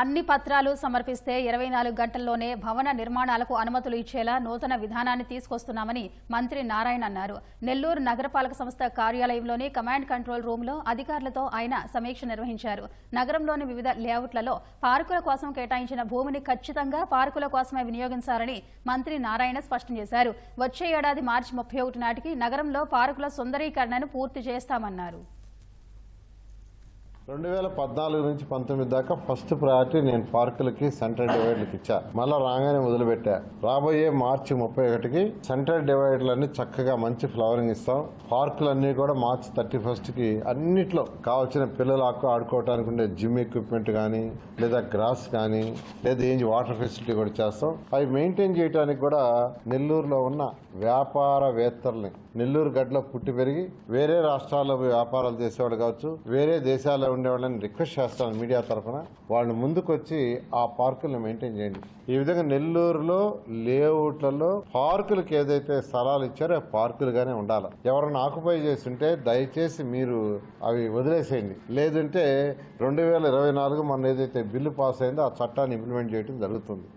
అన్ని పత్రాలు సమర్పిస్తే ఇరవై నాలుగు గంటల్లోనే భవన నిర్మాణాలకు అనుమతులు ఇచ్చేలా నూతన విధానాన్ని తీసుకొస్తున్నామని మంత్రి నారాయణ అన్నారు. నెల్లూరు నగరపాలక సంస్థ కార్యాలయంలోని కమాండ్ కంట్రోల్ రూమ్లో అధికారులతో ఆయన సమీక్ష నిర్వహించారు. నగరంలోని వివిధ లేఅవుట్లలో పార్కుల కోసం కేటాయించిన భూమిని ఖచ్చితంగా పార్కుల కోసమే వినియోగించాలని మంత్రి నారాయణ స్పష్టం చేశారు. వచ్చే ఏడాది మార్చి ముప్పై ఒకటి నాటికి నగరంలో పార్కుల సుందరీకరణను పూర్తి చేస్తామన్నారు. రెండు వేల పద్నాలుగు నుంచి పంతొమ్మిది దాకా ఫస్ట్ ప్రయారిటీ నేను పార్కులకి సెంట్రల్ డివైడ్లకి ఇచ్చా. మళ్ళా రాగానే మొదలుపెట్టా. రాబోయే మార్చి ముప్పై ఒకటికి సెంట్రల్ డివైడ్లన్నీ చక్కగా మంచి ఫ్లవరింగ్ ఇస్తాం. పార్కులన్నీ కూడా మార్చి థర్టీ ఫస్ట్కి అన్నిట్లో కావాల్సిన పిల్లలు ఆకు ఆడుకోవడానికి ఉండే జిమ్ ఎక్విప్మెంట్ కానీ లేదా గ్రాస్ కానీ లేదా ఏం వాటర్ ఫెసిలిటీ కూడా చేస్తాం. అవి మెయింటైన్ చేయడానికి కూడా నెల్లూరులో ఉన్న వ్యాపారవేత్తల్ని నెల్లూరు గడ్డలో పుట్టి పెరిగి వేరే రాష్ట్రాల్లో వ్యాపారాలు చేసేవాళ్ళు కావచ్చు వేరే దేశాల్లో ఉండేవాళ్ళని రిక్వెస్ట్ చేస్తాను మీడియా తరఫున. వాళ్ళు ముందుకొచ్చి ఆ పార్కులను మెయింటైన్ చేయండి. ఈ విధంగా నెల్లూరులో లేఅవుట్లలో పార్కులకు ఏదైతే స్థలాలు ఇచ్చారో ఆ పార్కులుగానే ఉండాలి. ఎవరైనా ఆక్యుపై చేస్తుంటే దయచేసి మీరు అవి వదిలేసేయండి. లేదంటే రెండు వేల ఇరవై నాలుగు మన ఏదైతే బిల్లు పాస్ అయిందో ఆ చట్టాన్ని ఇంప్లిమెంట్ చేయడం జరుగుతుంది.